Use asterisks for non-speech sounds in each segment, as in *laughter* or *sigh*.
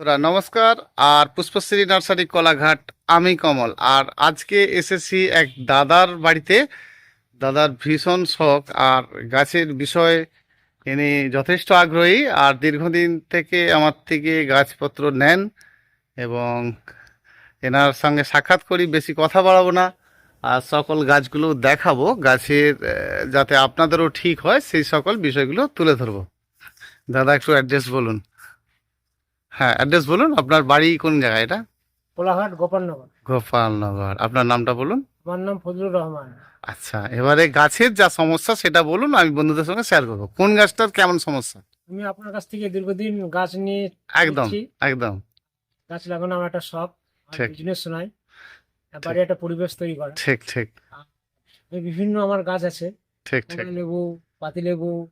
বন্ধুরা, নমস্কার। আর পুষ্পশ্রী নার্সারি কলাঘাট আমি কমল। আর আজকে এসেছি এক দাদার বাড়িতে। দাদার ভীষণ শখ আর গাছের বিষয়ে ইনি যথেষ্ট আগ্রহী। আর দীর্ঘদিন থেকে আমার থেকে গাছপত্র নেন এবং এনার সঙ্গে সাক্ষাৎ করি বেশি কথা বাড়াবো না। আর সকল গাছগুলো দেখাবো গাছের যাতে আপনাদেরও ঠিক হয় সেই সকল বিষয়গুলো তুলে ধরবো। দাদা একটু অ্যাড্রেস বলুন। হ্যাঁ অ্যাড্রেস বলুন আপনার বাড়ি কোন জায়গায় এটা? কোলাঘাট গোপালনগর। গোপালনগর। আপনার নামটা বলুন। আমার নাম ফজলুর রহমান। আচ্ছা এবারে গাছের যা সমস্যা সেটা বলুন আমি বন্ধুদের সঙ্গে শেয়ার করব। কোন গাছটার কেমন সমস্যা? আমি আপনার কাছ থেকে দীর্ঘদিন গাছ নিয়ে একদম একদম। গাছ লাগানো আমার একটা শখ ঠিক। বিজনেস নয়। বাড়ি একটা পরিবেশ তৈরি করা। ঠিক ঠিক। বিভিন্ন আমার গাছ আছে। ঠিক ঠিক। লেবু পাতি লেবু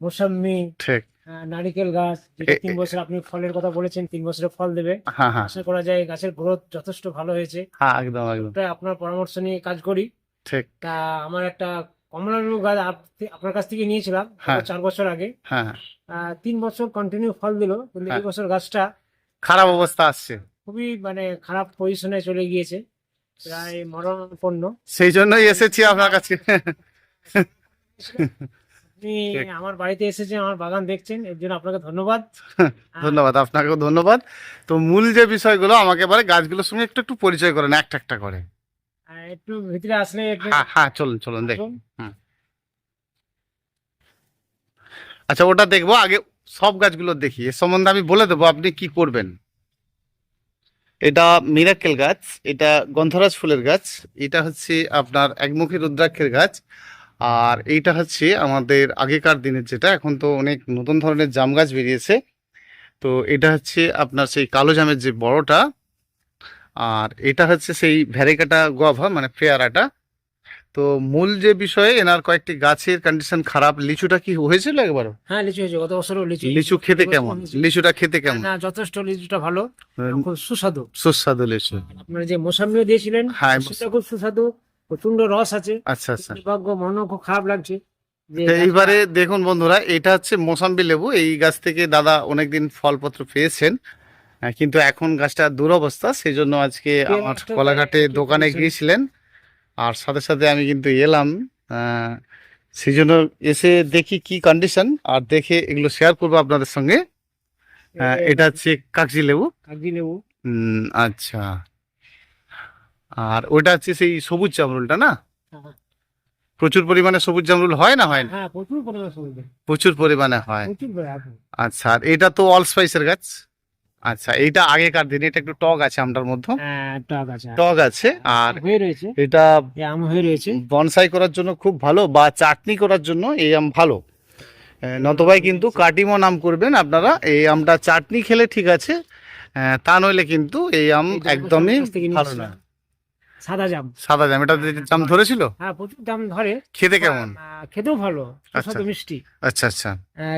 মোসাম্মি ঠিক। নারিকেল গাছ যেটা তিন বছর আপনি ফলের কথা বলেছেন তিন বছরে ফল দেবে। হ্যাঁ হ্যাঁ। আশা করা যায় গাছের গ্রোথ যথেষ্ট ভালো হয়েছে। হ্যাঁ একদম একদম। ওটা আপনার পরামর্শ নিয়ে কাজ করি। ঠিক। তা আমার একটা কমলা লেবু গাছ আপ- আপনার কাছ থেকে নিয়েছিলাম হ্যাঁ। চার বছর আগে। হ্যাঁ। তিন বছর কন্টিনিউ ফল দিল কিন্তু এই। বছর গাছটা খারাপ অবস্থা আসছে। খুবই মানে খারাপ পজিশনে চলে গিয়েছে প্রায় মরণপন্ন। সেই জন্যই এসেছি আপনার কাছে। আপনি আমার বাড়িতে এসেছেন আমার বাগান দেখছেন এর জন্য আপনাকে ধন্যবাদ। *laughs* ধন্যবাদ আপনাকেও ধন্যবাদ। তো মূল যে বিষয়গুলো আমাকে এবারে গাছগুলোর সঙ্গে একটু একটু পরিচয় করেন একটা একটা করে। একটু ভিতরে আসলে হ্যাঁ হ্যাঁ চলুন চলুন দেখ। আসুন। আচ্ছা ওটা দেখব আগে সব গাছগুলো দেখি। এর সম্বন্ধে আমি বলে দেবো আপনি কি করবেন। এটা মিরাকেল গাছ এটা গন্ধরাজ ফুলের গাছ এটা হচ্ছে আপনার একমুখী রুদ্রাক্ষের গাছ। আর এইটা হচ্ছে আমাদের আগেকার দিনের যেটা এখন তো অনেক নতুন ধরনের জাম গাছ বেরিয়েছে। তো এটা হচ্ছে আপনার সেই কালো জামের যে বড়টা আর এটা হচ্ছে সেই ভ্যারিকাটা গোয়াভা মানে পেয়ারাটা। তো মূল যে বিষয়ে এনার কয়েকটি গাছের কন্ডিশন খারাপ লিচুটা কি হয়েছিল একবার হ্যাঁ লিচু হয়েছে গত বছরও লিচু লিচু খেতে কেমন? লিচুটা খেতে কেমন? না যথেষ্ট লিচুটা ভালো। খুব সুস্বাদু। সুস্বাদু লিচু। আপনার যে মোসাম্মিও দিয়েছিলেন হ্যাঁ, খুব সুস্বাদু। প্রচণ্ড রস আছে। আচ্ছা আচ্ছা। দুর্ভাগ্য মনও খুব খারাপ লাগছে এইবারে দেখুন বন্ধুরা এটা হচ্ছে মোসাম্বি লেবু। এই গাছ থেকে দাদা অনেকদিন ফলপত্র পেয়েছেন কিন্তু এখন গাছটা দুরবস্থা সেই জন্য আজকে আমার কলাঘাটে দোকানে গিয়েছিলেন আর সাথে সাথে আমি কিন্তু এলাম সেই জন্য এসে দেখি কি কন্ডিশন আর দেখে এগুলো শেয়ার করব আপনাদের সঙ্গে। এটা হচ্ছে কাগজি লেবু। কাগজি লেবু। আচ্ছা। আর ওটা হচ্ছে সেই সবুজ জামরুলটা না? হ্যাঁ। প্রচুর পরিমাণে সবুজ জামরুল হয় না হয় না? হ্যাঁ প্রচুর পরিমাণে সবজি প্রচুর পরিমাণে হয়। আচ্ছা আর এটা তো অল স্পাইসের গাছ? আচ্ছা এইটা আগেকার দিনে এটা একটু টক আছে আমটার মধ্যে। হ্যাঁ টক আছে টক আছে আর হয়ে রয়েছে। এটা আম হয়ে রয়েছে। বনসাই করার জন্য খুব ভালো বা চাটনি করার জন্য এই আম ভালো। নতবাই কিন্তু কাটিমো নাম করবেন আপনারা এই আমটা চাটনি খেলে ঠিক আছে তা নইলে কিন্তু এই আম একদমই ভালো না। সাদা জাম। সাদা জাম এটা জাম ধরেছিল? হ্যাঁ প্রচুর দাম ধরে। খেতে কেমন? খেতেও ভালো আচ্ছা। সুস্বাদু মিষ্টি। আচ্ছা আচ্ছা।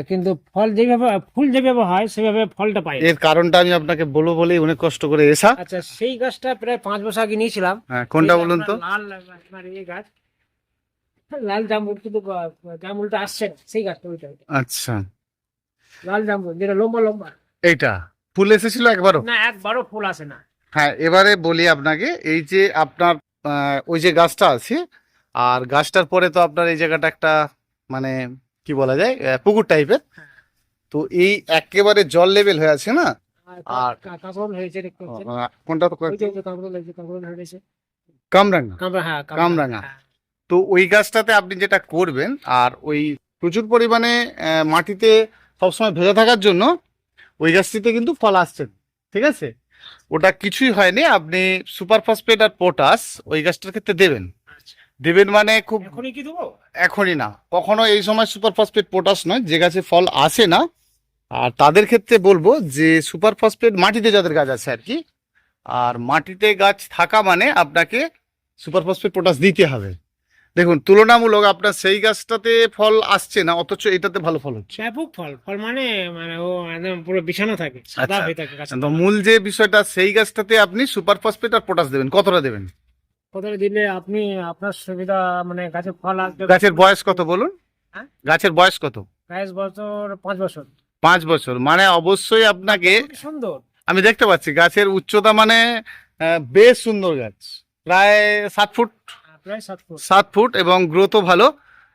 কিন্তু ফল যেভাবে ফুল যেভাবে হয় সেভাবে ফলটা পাই এর কারণটা আমি আপনাকে বলব বলেই অনেক কষ্ট করে এসা। আচ্ছা সেই গাছটা প্রায় পাঁচ বছর আগে নিয়েছিলাম। হ্যাঁ, কোনটা বলুন তো? লাল আপনার এই গাছ লাল জামরুল কিন্তু জামরুলটা আসছে সেই গাছটা ওইটা। আচ্ছা। লাল জামরুল যেটা লম্বা লম্বা। এইটা ফুল এসেছিল একবারও? না একবারও ফুল আসে না। হ্যাঁ এবারে বলি আপনাকে এই যে আপনার ওই যে গাছটা আছে আর গাছটার পরে তো আপনার এই জায়গাটা একটা মানে কি বলা যায় পুকুর টাইপের হ্যাঁ। তো এই একেবারে জল লেভেল হয়ে আছে না? আর- কোনটা তো ওই যে ওই যে কাঁকরোল হয়েছে কাঁকরোল হয়েছে। কামরাঙ্গা। হ্যাঁ কামরাঙা। হ্যাঁ। তো ওই গাছটাতে আপনি যেটা করবেন আর ওই প্রচুর পরিমাণে মাটিতে সবসময় ভেজা থাকার জন্য ওই গাছটিতে কিন্তু ফল আসছে ঠিক আছে? ওটা কিছুই হয়নি। আপনি সুপার ফসফেট আর পটাশ ওই গাছটার ক্ষেত্রে দেবেন। আচ্ছা। দেবেন মানে খুব এখনই কি দেবো? এখনই না। কখনো এই সময় সুপার ফসফেট পটাশ নয় যে গাছে ফল আসে না। আর তাদের ক্ষেত্রে বলব যে সুপার ফসফেট মাটিতে যাদের গাছ আছে আর কি আর মাটিতে গাছ থাকা মানে আপনাকে সুপার ফসফেট পটাশ দিতে হবে। দেখুন তুলনামূলক আপনার সেই গাছটাতে ফল আসছে না অথচ এটাতে ভালো ফল হচ্ছে। ব্যাপক ফল ফল মানে মানে ও একদম পুরো বিছানো থাকে সাদা আচ্ছা। হয়ে থাকে গাছটা। তো মূল যে বিষয়টা সেই গাছটাতে আপনি সুপার ফসফেট আর পটাশ দেবেন কতটা দেবেন? কতটা দিলে আপনি আপনার সুবিধা মানে গাছে ফল আসবে। গাছের বয়স কত বলুন? হ্যাঁ? গাছের বয়স কত? বাইশ বছর পাঁচ বছর। পাঁচ বছর মানে অবশ্যই আপনাকে সুন্দর। আমি দেখতে পাচ্ছি গাছের উচ্চতা মানে বেশ সুন্দর গাছ প্রায় সাত ফুট সাত ফুট। এবং গ্রোথও ভালো।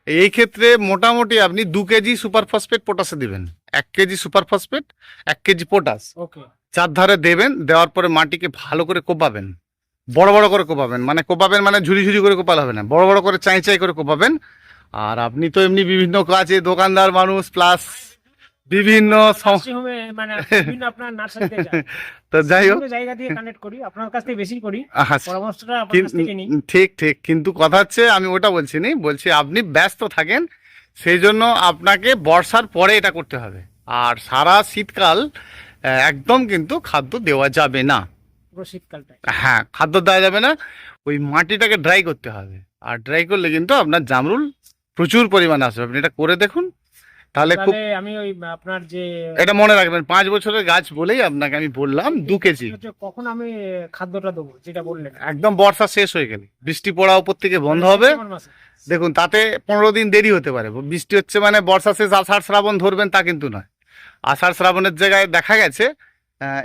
এই ক্ষেত্রে মোটামুটি আপনি দু কেজি সুপার ফসফেট পটাশে দিবেন। এক কেজি সুপার ফসফেট এক কেজি পটাশ ওকে চার ধারে দেবেন দেওয়ার পরে মাটিকে ভালো করে কোপাবেন। বড় বড় করে কোপাবেন। মানে কোপাবেন মানে ঝুরি ঝুরি করে কোপালে হবে না। বড় বড় করে চাই চাই করে কোপাবেন। আর আপনি তো এমনি বিভিন্ন কাজে দোকানদার মানুষ প্লাস বিভিন্ন মানে বিভিন্ন আপনার নার্সারিতে *laughs* তো যাই হোক। জায়গা দিয়ে কানেক্ট করি আপনার কাছ থেকে বেশি করি পরামর্শটা আপনার কাছ থেকে নিই। ঠিক ঠিক। কিন্তু কথা হচ্ছে আমি ওটা বলছি নি বলছি আপনি ব্যস্ত থাকেন সেই জন্য আপনাকে বর্ষার পরে এটা করতে হবে। আর সারা শীতকাল একদম কিন্তু খাদ্য দেওয়া যাবে না। হ্যাঁ খাদ্য দেওয়া যাবে না ওই মাটিটাকে ড্রাই করতে হবে। আর ড্রাই করলে কিন্তু আপনার জামরুল প্রচুর পরিমাণে আসবে। আপনি এটা করে দেখুন। তাহলে খুব আমি ওই আপনার যে এটা মনে রাখবেন পাঁচ বছরের গাছ বলেই আপনাকে আমি বললাম দু কেজি। কখন আমি খাদ্যটা দেবো যেটা বললেন। একদম বর্ষা শেষ হয়ে গেলে। বৃষ্টি পড়া উপর থেকে বন্ধ হবে। দেখুন তাতে পনেরো দিন দেরি হতে পারে। বৃষ্টি হচ্ছে মানে বর্ষা শেষ আষাঢ় শ্রাবণ ধরবেন তা কিন্তু নয়। আষাঢ় শ্রাবণের জায়গায় দেখা গেছে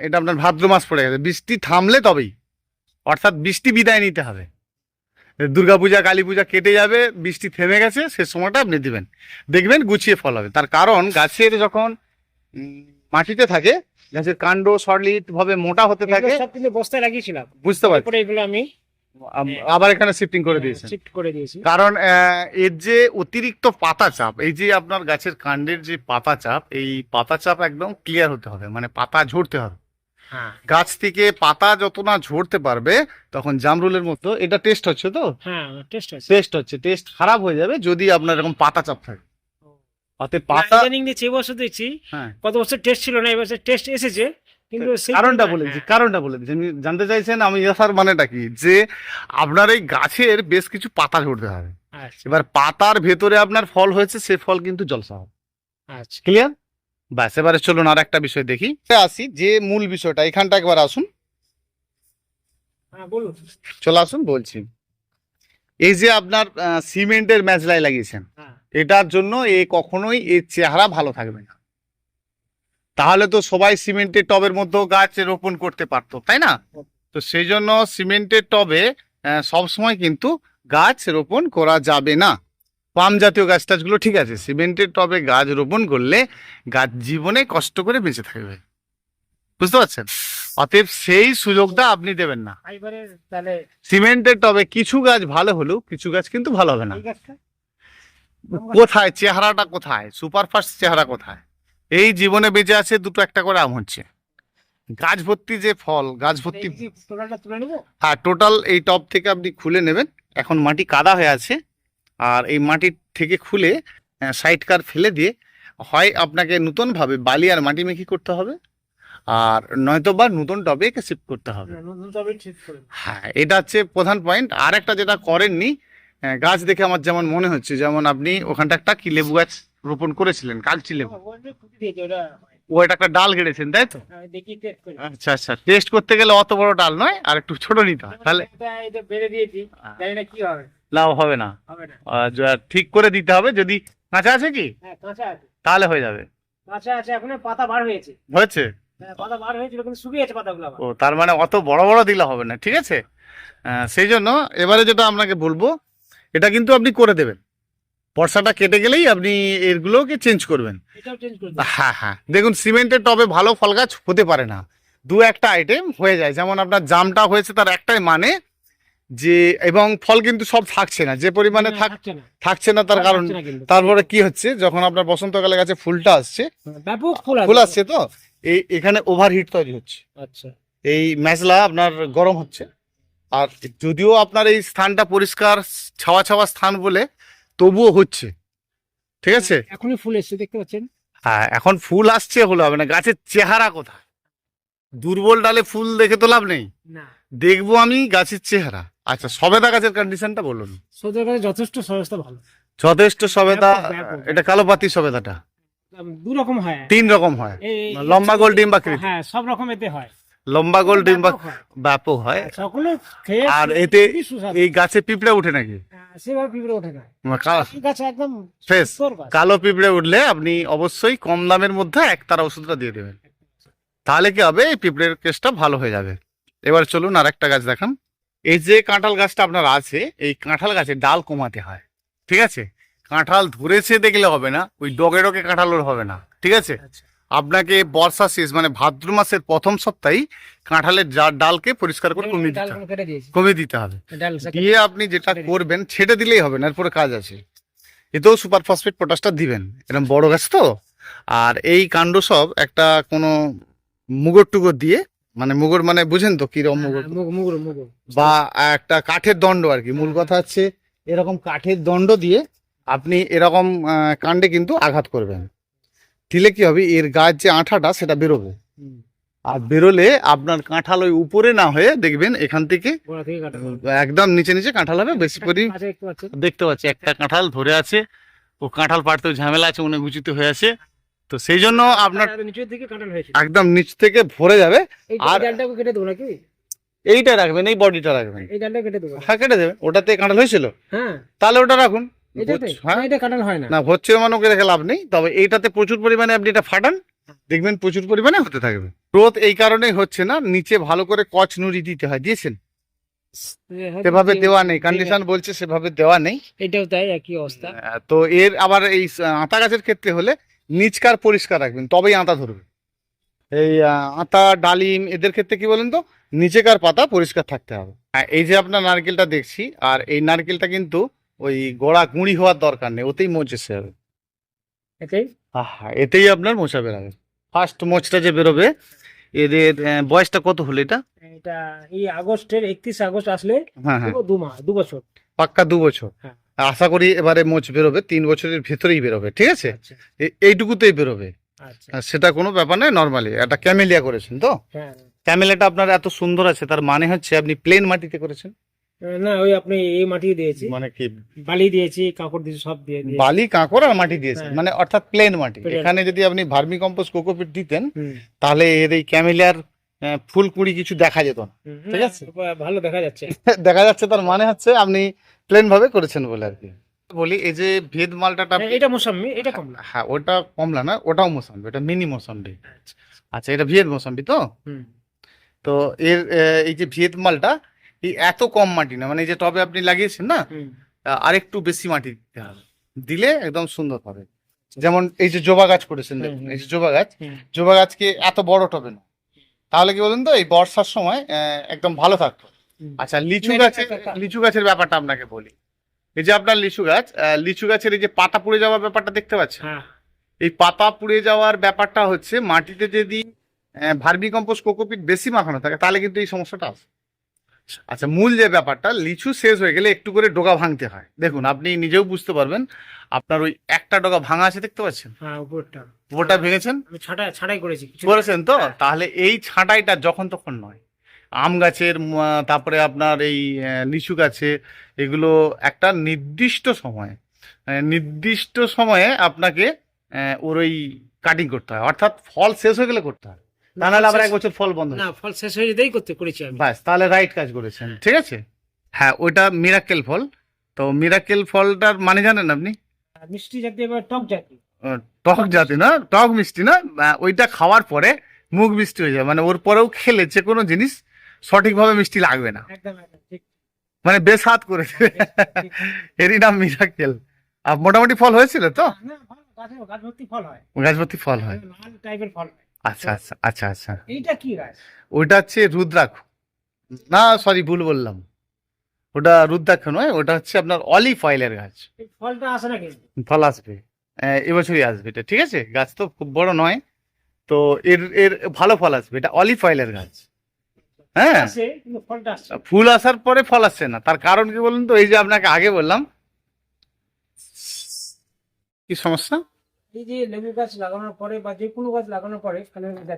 এটা আপনার ভাদ্র মাস পড়ে গেছে। বৃষ্টি থামলে তবেই অর্থাৎ বৃষ্টি বিদায় নিতে হবে। দুর্গাপূজা কালী পূজা কেটে যাবে বৃষ্টি থেমে গেছে সে সময়টা আপনি দিবেন। দেখবেন গুছিয়ে ফল হবে। তার কারণ গাছের যখন মাটিতে থাকে গাছের কাণ্ড সলিড ভাবে মোটা হতে থাকে সব কিন্তু বস্তায় লাগিয়েছিলাম। বুঝতে পারছি। এগুলো আমি আবার এখানে শিফটিং করে দিয়েছেন। শিফট করে দিয়েছি। কারণ এর যে অতিরিক্ত পাতা চাপ এই যে আপনার গাছের কাণ্ডের যে পাতা চাপ এই পাতা চাপ একদম ক্লিয়ার হতে হবে। মানে পাতা ঝরতে হবে। হ্যাঁ গাছ থেকে পাতা যত না ঝরতে পারবে তখন জামরুলের মতো এটা টেস্ট হচ্ছে তো? হ্যাঁ টেস্ট হচ্ছে। টেস্ট খারাপ হয়ে যাবে যদি আপনার এরকম পাতা চাপ থাকে। অতএব পাতা ইদানিং দেখছি এবছর দেখছি হ্যাঁ। কত বছর টেস্ট ছিল না এবছর টেস্ট এসেছে কিন্তু কারণটা বলে দিচ্ছি হ্যাঁ, কারণটা বলে দিচ্ছি। আপনি জানতে চাইছেন আমি আসার মানেটা কি? যে আপনার এই গাছের বেশ কিছু পাতা ঝরতে হবে। আচ্ছা। এবার পাতার ভেতরে আপনার ফল হয়েছে সে ফল কিন্তু জলসা হবে আচ্ছা। ক্লিয়ার ব্যাস এবারে চলুন আর একটা বিষয় দেখি। আসি যে মূল বিষয়টা এখানটা একবার আসুন। হ্যাঁ চলে আসুন বলছি। এই যে আপনার সিমেন্টের ম্যাচলাই লাগিয়েছেন হ্যাঁ। এটার জন্য এ কখনোই এর চেহারা ভালো থাকবে না। তাহলে তো সবাই সিমেন্টের টবের মধ্যেও গাছ রোপণ করতে পারতো তাই না? তো সেই জন্য সিমেন্টের টবে আহ, সবসময় কিন্তু গাছ রোপণ করা যাবে না। পাম জাতীয় গাছ টাছগুলো ঠিক আছে সিমেন্টের টবে গাছ রোপণ করলে গাছ জীবনে কষ্ট করে বেঁচে থাকবে। বুঝতে পারছেন? অতএব সেই সুযোগটা আপনি দেবেন না। সিমেন্টের টবে কিছু গাছ ভালো হলেও কিছু গাছ কিন্তু ভালো হবে না। কোথায়? চেহারাটা কোথায়? সুপারফাস্ট চেহারা কোথায়? এই জীবনে বেঁচে আছে দুটো একটা করে আম হচ্ছে। গাছ ভর্তি যে ফল গাছ ভর্তি হ্যাঁ টোটাল এই টব থেকে আপনি খুলে নেবেন। এখন মাটি কাদা হয়ে আছে। আর এই মাটি থেকে খুলে সাইড কার ফেলে দিয়ে হয় আপনাকে নতুনভাবে বালি আর মাটি মেখি করতে হবে আর নয়তো বা নতুন টবে একে শিফট করতে হবে। হ্যাঁ এটা হচ্ছে প্রধান পয়েন্ট আর একটা যেটা করেননি গাছ দেখে আমার যেমন মনে হচ্ছে যেমন আপনি ওখানটা একটা কি লেবু গাছ রোপণ করেছিলেন কালচি লেবু। ও, এটা একটা ডাল গেড়েছেন তাই তো? করি। আচ্ছা আচ্ছা টেস্ট করতে গেলে অত বড় ডাল নয় আর একটু ছোট নিতে হয় তাহলে বেড়ে দিয়েছি জানি না কি হবে। লাভ হবে না। ঠিক করে দিতে হবে যদি কাঁচা আছে কি? হ্যাঁ তাহলে হয়ে যাবে। কাঁচা আছে এখন পাতা বার হয়েছে। হয়েছে? হ্যাঁ পাতা বার হয়েছিল কিন্তু শুকিয়েছে পাতাগুলো ও তার মানে অত বড় বড় দিলে হবে না ঠিক আছে? সেই জন্য এবারে যেটা আপনাকে বলব এটা কিন্তু আপনি করে দেবেন। বর্ষাটা কেটে গেলেই আপনি এরগুলোকে চেঞ্জ করবেন। হ্যাঁ হ্যাঁ। দেখুন সিমেন্টের টবে ভালো ফল গাছ হতে পারে না। দু একটা আইটেম হয়ে যায়। যেমন আপনার জামটা হয়েছে তার একটাই মানে যে এবং ফল কিন্তু সব থাকছে না যে পরিমাণে থাকছে না। থাকছে না তার কারণ। তারপরে কি হচ্ছে যখন আপনার বসন্তকালে গাছে ফুলটা আসছে ব্যাপক ফুল আসছে। তো এই এখানে ওভারহিট তৈরি হচ্ছে। আচ্ছা। এই ম্যাজলা আপনার গরম হচ্ছে। আর যদিও আপনার এই স্থানটা পরিষ্কার ছাওয়া ছাওয়া স্থান বলে তবুও হচ্ছে। ঠিক আছে? এখনই ফুল এসছে দেখতে পাচ্ছেন? হ্যাঁ এখন ফুল আসছে হলো হবে না গাছের চেহারা কোথায়? দুর্বল ডালে ফুল দেখে তো লাভ নেই। দেখব আমি গাছের চেহারা। আচ্ছা সবেদা গাছের কন্ডিশনটা বলুন। সোদের কাছে যথেষ্ট সহজতা ভালো। যথেষ্ট সবেদা। এটা কালো পাতি সবেদাটা দু রকম হয়। তিন রকম হয়? এই- লম্বা গোল ডিম্বা কৃতি হ্যাঁ সব রকম এতে হয়। লম্বা গোল ডিম্বা ব্যাপক হয়। হয়? সকলে খেয়ে আর এতে এই গাছে পিঁপড়ে উঠে নাকি? হ্যাঁ, সেভাবে পিঁপড়ে ওঠে না। এই গাছ একদম ফ্রেশ। কালো পিঁপড়ে উঠলে আপনি অবশ্যই কম দামের মধ্যে একতারা ওষুধটা দিয়ে দেবেন। তাহলে কি হবে? এই পিঁপড়ের কেসটা ভালো হয়ে যাবে। এবার চলুন আর একটা গাছ দেখান। এই যে কাঁঠাল গাছটা আপনার আছে এই কাঁঠাল গাছে ডাল কমাতে হয়। ঠিক আছে? কাঁঠাল ধরেছে দেখলে হবে না ওই ডগে ডগে কাঁঠাল ওর হবে না। ঠিক আছে? আচ্ছা। আপনাকে বর্ষা শেষ মানে ভাদ্র মাসের প্রথম সপ্তাহেই কাঁঠালের ডালকে পরিষ্কার করে কমিয়ে দিতে হবে। কমিয়ে দিতে হবে। দিয়ে আপনি যেটা করবেন ছেড়ে দিলেই হবে না এরপরে কাজ আছে। এতেও সুপার ফসফেট পটাশটা দিবেন। এরকম বড় গাছ তো? আর এই কাণ্ড সব একটা কোনো মুগর টুগর দিয়ে মানে মুগর মানে বুঝেন তো কীরকম মুগর? মুগ মুগুর মুগুর। বা একটা কাঠের দণ্ড আর কি। মূল কথা হচ্ছে এরকম কাঠের দণ্ড দিয়ে আপনি এরকম কাণ্ডে কিন্তু আঘাত করবেন। দিলে কি হবে? এর গাছ যে আঠাটা সেটা বেরোবে। আর বেরোলে আপনার কাঁঠাল ওই উপরে না হয়ে দেখবেন এখান থেকে একদম নিচে নিচে কাঁঠাল হবে। বেশি করে দেখতে পাচ্ছি। একটা কাঁঠাল ধরে আছে। ও কাঁঠাল পাড়তেও ঝামেলা আছে অনেক উঁচুতে হয়ে আছে। তো সেই জন্য আপনার নিচের দিকে কাটাল হয়েছে। একদম নিচ থেকে ভরে যাবে আর- ডালটাকে কেটে দেবো নাকি? এইটা রাখবেন এই বডিটা রাখবেন। এই ডালটা কেটে দেবো। হ্যাঁ কেটে দেবেন ওটাতে কাঁঠাল হয়েছিল? হ্যাঁ। তাহলে ওটা রাখুন। হ্যাঁ। না, এটা কাটাল হয় না। না হচ্ছে মানে রেখে লাভ নেই। তবে এইটাতে প্রচুর পরিমাণে আপনি এটা ফাটান। দেখবেন প্রচুর পরিমাণে হতে থাকবে। গ্রোথ এই কারণেই হচ্ছে না নিচে ভালো করে কচ নুড়ি দিতে হয় দিয়েছেন? সেভাবে দেওয়া নেই। কন্ডিশন বলছে সেভাবে দেওয়া নেই। এটাও তাই একই অবস্থা। তো এর আবার এই আতা গাছের ক্ষেত্রে হলে নিচকার পরিষ্কার রাখবেন তবেই আতা ধরবে। এই আতা ডালিম এদের ক্ষেত্রে কি বলেন তো? নিচেকার পাতা পরিষ্কার থাকতে হবে। এই যে আপনার নারকেলটা দেখছি আর এই নারকেলটা কিন্তু ওই গোড়া গুঁড়ি হওয়ার দরকার নেই ওতেই মোচ এসে যাবে এটাই আহা এতেই আপনার মোচা বেরাবে। ফার্স্ট মোচটা যে বেরোবে এদের বয়সটা কত হলো এটা? এটা এই আগস্টের একত্রিশ আগস্ট আসলে হ্যাঁ হ্যাঁ। দু মাস দু বছর। পাক্কা দু বছর। হ্যাঁ। আশা করি এবারে মোচ বেরোবে তিন বছরের ভেতরেই বেরোবে ঠিক আছে? আচ্ছা। এইটুকুতেই বেরোবে। আচ্ছা। সেটা কোনো ব্যাপার নয় নর্মালি একটা ক্যামেলিয়া করেছেন তো? হ্যাঁ। ক্যামেলিয়াটা আপনার এত সুন্দর আছে তার মানে হচ্ছে আপনি প্লেন মাটিতে করেছেন? না ওই আপনি এই মাটি দিয়েছি। মানে কি? বালি দিয়েছি কাপড় দিয়েছি সব দিয়ে বালি কাঁকড় আর মাটি দিয়েছেন। মানে অর্থাৎ প্লেন মাটি। এখানে যদি আপনি ভার্মি কম্পোস্ট কোকোপিট দিতেন তাহলে এর এই ক্যামেলিয়ার আহ, ফুল কুড়ি কিছু দেখা যেত না ঠিক আছে। ভালো দেখা যাচ্ছে। *laughs* দেখা যাচ্ছে তার মানে হচ্ছে আপনি প্লেন ভাবে করেছেন বলে আর কি। বলি এই যে ভেদ মালটাটা হ্যাঁ, এটা মোসাম্মি এটা কমলা। হ্যাঁ ওটা কমলা না ওটাও মোসাম্বি ওটা মিনি মোসাম্বি। আচ্ছা এটা ভিয়েত মোসাম্বি তো? তো এর এই যে ভিয়েত মালটা এই এত কম মাটি না মানে এই যে টবে আপনি লাগিয়েছেন না আর একটু বেশি মাটি দিতে হবে। দিলে একদম সুন্দর হবে। যেমন এই যে জবা গাছ করেছেন দেখুন, এই যে জবা গাছ। জবা গাছকে এত বড় টবে না। তাহলে কি বলুন তো এই বর্ষার সময় একদম ভালো থাকতো। আচ্ছা লিচু না, এটা গাছে একটা- একটা- লিচু গাছের ব্যাপারটা আপনাকে বলি। এই যে আপনার লিচু গাছ লিচু গাছের এই যে পাতা পুড়ে যাওয়ার ব্যাপারটা দেখতে পাচ্ছেন? হ্যাঁ। এই পাতা পুড়ে যাওয়ার ব্যাপারটা হচ্ছে মাটিতে যদি ভার্মি কম্পোস্ট কোকোপিট বেশি মাখানো থাকে তাহলে কিন্তু এই সমস্যাটা আসে আচ্ছা মূল যে ব্যাপারটা লিচু শেষ হয়ে গেলে একটু করে ডোকা ভাঙতে হয়। দেখুন আপনি নিজেও বুঝতে পারবেন আপনার ওই একটা ডোকা ভাঙা আছে দেখতে পাচ্ছেন? হ্যাঁ উপরটা। ওটা ভেঙেছেন? আমি ছাটাই ছাটাই করেছি। করেছেন তো? তাহলে এই ছাঁটাইটা যখন তখন নয়। আম গাছের তারপরে আপনার এই লিচু গাছে এগুলো একটা নির্দিষ্ট সময়ে নির্দিষ্ট সময়ে আপনাকে ওর ওই কাটিং করতে হয়। অর্থাৎ ফল শেষ হয়ে গেলে করতে হয়। তা নাহলে আবার এক বছর ফল বন্ধ না ফল শেষ হয়ে যেতেই করতে করেছি আমি। বাস তাহলে রাইট কাজ করেছেন ঠিক আছে? হ্যাঁ ওইটা মিরাক্কেল ফল। তো মিরাক্কেল ফলটার মানে জানেন আপনি? মিষ্টি জাতীয় বা টক জাতীয়। টক জাতি না টক মিষ্টি না ওইটা খাওয়ার পরে মুখ মিষ্টি হয়ে যায়। মানে ওর পরেও খেলে যে কোনো জিনিস সঠিকভাবে মিষ্টি লাগবে না। একদম একদম ঠিক। মানে বেসাত করে দেবে এরই নাম মিরাক্কেল আর মোটামুটি ফল হয়েছিল তো? না গাছ ভর্তি ফল হয়। গাছ ভর্তি ফল হয়। লাল টাইপের ফল হয়। আচ্ছা আচ্ছা আচ্ছা আচ্ছা। এইটা কি গাছ ওইটা হচ্ছে রুদ্রাক্ষ। না সরি ভুল বললাম। ওটা রুদ্রাক্ষ নয় ওটা হচ্ছে আপনার অলিভ অয়েলের গাছ। ফলটা আসে না কিন্তু। ফল আসবে। আহ, এবছরই আসবে এটা ঠিক আছে? গাছ তো খুব বড় নয় তো এর এর ভালো ফল আসবে। এটা অলিভ অয়েলের গাছ। হ্যাঁ। ফুল আসার পরে ফল আসছে না। তার কারণ কি বলুন তো? এই যে আপনাকে আগে বললাম। কি সমস্যা? এই যে লেবু গাছ লাগানোর পরে বা যে কোনো গাছ লাগানোর পরে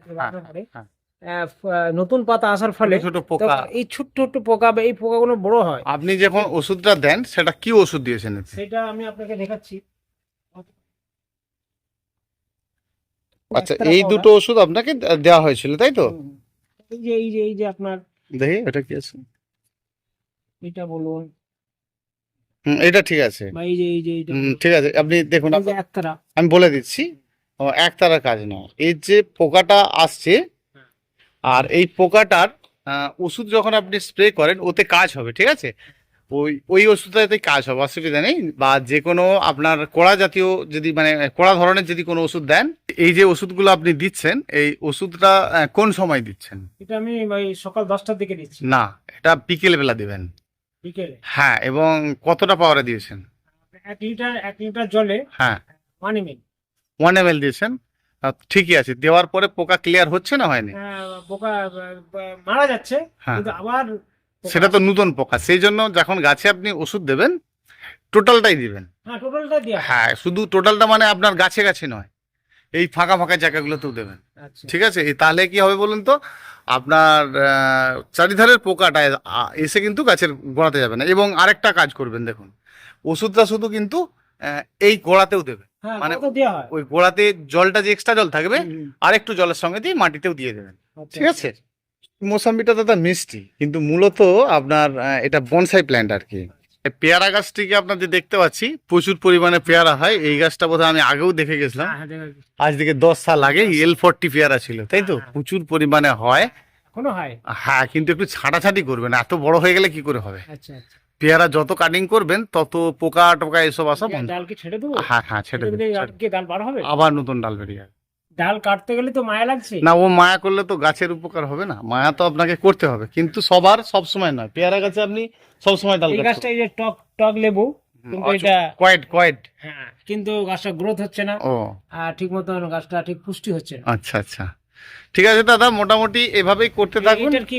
লাগানোর পরে হ্যাঁ। আহ, নতুন পাতা আসার ফলে ছোট পোকা। এই ছোট্ট ছোট্ট পোকা বা এই পোকাগুলো বড় হয়। আপনি যখন ওষুধটা দেন সেটা কি ওষুধ দিয়েছেন সেটা আমি আপনাকে দেখাচ্ছি। আচ্ছা এই দুটো ওষুধ আপনাকে দেওয়া হয়েছিল তাই তো। এই যে এই যে এই যে আপনার দেখি এটা কি আছে? এটা বলুন। এটা ঠিক আছে। বা এই যে এই যে এইটা ঠিক আছে। আপনি দেখুন এই যে একতারা আমি বলে দিচ্ছি ও, একতারা কাজ নয়। এই যে পোকাটা আসছে। আর এই পোকাটার আহ, ওষুধ যখন আপনি স্প্রে করেন ওতে কাজ হবে ঠিক আছে? ওই ওই ওষুধটাতে কাজ হবে অসুবিধা নেই। বা যে কোনো আপনার কড়া জাতীয় যদি মানে কড়া ধরনের যদি কোনো ওষুধ দেন এই যে ওষুধগুলো আপনি দিচ্ছেন এই ওষুধটা আহ, কোন সময় দিচ্ছেন? এটা আমি ওই সকাল দশটার দিকে দিচ্ছি। না এটা বিকেল বেলা দিবেন। বিকেলে। হ্যাঁ এবং কতটা পাওয়ারে দিয়েছেন? এক লিটার এক লিটার জলে হ্যাঁ। One ml one M L দিয়েছেন ঠিকই আছে। দেওয়ার পরে পোকা ক্লিয়ার হচ্ছে না হয়নি? পোকা আহ, আহ, মারা যাচ্ছে হ্যাঁ। কিন্তু আবার সেটা তো। নতুন পোকা। সেই জন্য যখন গাছে আপনি ওষুধ দেবেন টোটালটাই দিবেন। হ্যাঁ টোটালটা হ্যাঁ। শুধু টোটালটা মানে আপনার গাছে গাছে নয়। এই ফাঁকা ফাঁকা জায়গাগুলোতেও দেবেন। আচ্ছা। ঠিক আছে? তাহলে কি হবে বলুন তো? আপনার চারিধারের পোকাটা এসে কিন্তু গাছের গোড়াতে যাবে না। এবং আরেকটা কাজ করবেন দেখুন। ওষুধটা শুধু কিন্তু এই গোড়াতেও দেবে হ্যাঁ মানে- ওই গোড়াতে জলটা যে এক্সট্রা জল থাকবে। আর একটু জলের সঙ্গে দিয়ে মাটিতেও দিয়ে দেবেন। আচ্ছা, ঠিক আছে? মোসাম্বিটা দাদা মিষ্টি কিন্তু মূলত আপনার এটা বনসাই প্ল্যান্ট আর কি। পেয়ারা গাছটিকে আপনার যে দেখতে পাচ্ছি প্রচুর পরিমাণে পেয়ারা হয়। এই গাছটা বোধহয় আমি আগেও দেখে গেছিলাম। হ্যাঁ, হ্যাঁ। আজ থেকে দশ সাল আগে এল ফোরটি পেয়ারা ছিল তাই তো? হ্যাঁ। প্রচুর পরিমাণে হয়। হয়? হ্যাঁ কিন্তু একটু ছাটাছাটি করবেন। এত বড় হয়ে গেলে কি করে হবে? আচ্ছা আচ্ছা। পেয়ারা যত কাটিং করবেন তত পোকা টোকা এসব আসা বন্ধ। ছেড়ে দেবো? হ্যাঁ হ্যাঁ ছেড়ে দিন। আবার নতুন ডাল বেরিয়ে ডাল কাটতে গেলে তো মায়া লাগছে। না ও মায়া করলে তো গাছের উপকার হবে না। মায়া তো আপনাকে করতে হবে। কিন্তু সবার সব সময় নয়। পেয়ারা গাছে আপনি সব সময় ডাল এই কাটতে গাছটা এই যে টক টক লেবু কিন্তু এটা কয়েট কয়েট। হ্যাঁ কিন্তু গাছটা গ্রোথ হচ্ছে না। ও। আর ঠিক মতন গাছটা ঠিক পুষ্টি হচ্ছে না। আচ্ছা আচ্ছা। ঠিক আছে দাদা মোটামুটি এভাবেই করতে থাকুন। এটার কি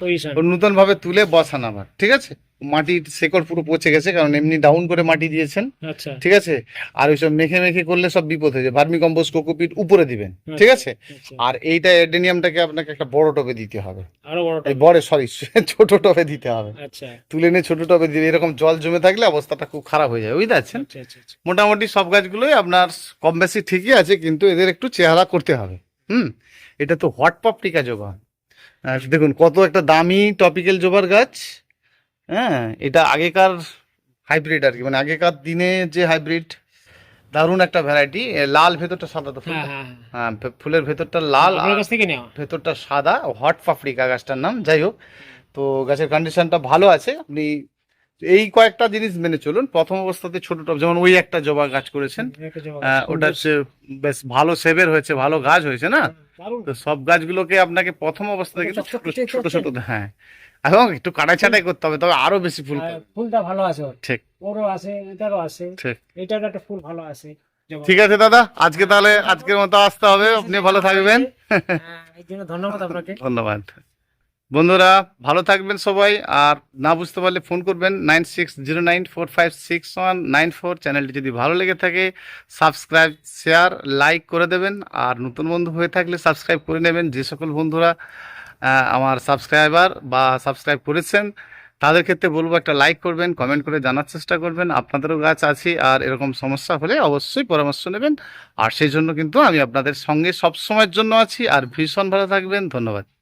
পজিশন নতুন ভাবে তুলে বসান আবার। ঠিক আছে? মাটির শেকড় পুরো পচে গেছে কারণ এমনি ডাউন করে মাটি দিয়েছেন। আচ্ছা। ঠিক আছে? আর ওইসব মেখে মেখে করলে সব বিপদ হয়ে যায়। ভার্মি কম্পোস্ট কোকোপিট উপরে দিবেন। ঠিক আছে? আচ্ছা। আর এইটা এডেনিয়ামটাকে আপনাকে একটা বড় টবে দিতে হবে। আরও বড় সরি *laughs* ছোট টবে দিতে হবে। আচ্ছা। তুলে নিয়ে ছোট টবে দিলে এরকম জল জমে থাকলে অবস্থাটা খুব খারাপ হয়ে যায় বুঝতে পারছেন? আচ্ছা আচ্ছা আচ্ছা। মোটামুটি সব গাছগুলোই আপনার কম বেশি ঠিকই আছে কিন্তু এদের একটু চেহারা করতে হবে। হুম? এটা তো হট পাপটিকা জবা আর দেখুন কত একটা দামি টপিক্যাল জোবার গাছ। হ্যাঁ এটা আগেকার হাইব্রিড আর কি। মানে আগেকার দিনে যে হাইব্রিড দারুণ একটা ভ্যারাইটি লাল ভেতরটা সাদা তো। হ্যাঁ হ্যাঁ হ্যাঁ। হ্যাঁ ফুলের ভেতরটা লাল ভেতরটা সাদা হট পাপড়িকা গাছটার নাম যাই হোক। তো গাছের কন্ডিশনটা ভালো আছে। আপনি এই কয়েকটা জিনিস মেনে চলুন। প্রথম অবস্থাতে ছোট টব যেমন ওই একটা জবা গাছ করেছেন। ওটা হচ্ছে বেশ ভালো সেভের হয়েছে ভালো গাছ হয়েছে না? তো সব গাছগুলোকে আপনাকে প্রথম অবস্থা থেকে ছোট ছোট ছোট হ্যাঁ। এবং একটু কাটাই ছাটাই করতে হবে তবে আরও বেশি ফুল ফুলটা ভালো আছে ঠিক। ওরও আছে এটারও আছে। ঠিক। এটারও একটা ফুল ভালো আছে। ঠিক আছে দাদা আজকে তাহলে আজকের মতো আসতে হবে আপনি ভালো থাকবেন। হ্যাঁ, ধন্যবাদ আপনাকে। ধন্যবাদ। বন্ধুরা ভালো থাকবেন সবাই আর না বুঝতে পারলে ফোন করবেন nine six zero nine four five six one nine four চ্যানেলটি। যদি ভালো লেগে থাকে সাবস্ক্রাইব শেয়ার লাইক করে দেবেন আর নতুন বন্ধু হয়ে থাকলে সাবস্ক্রাইব করে নেবেন। যে সকল বন্ধুরা আমার সাবস্ক্রাইবার বা সাবস্ক্রাইব করেছেন, তাদের ক্ষেত্রে বলব একটা লাইক করবেন কমেন্ট করে জানার চেষ্টা করবেন। আপনাদেরও গাছ আছি আর এরকম সমস্যা হলে অবশ্যই পরামর্শ নেবেন। আর সেই জন্য কিন্তু আমি আপনাদের সঙ্গে সব সময়ের জন্য আছি। আর ভীষণ ভালো থাকবেন। ধন্যবাদ।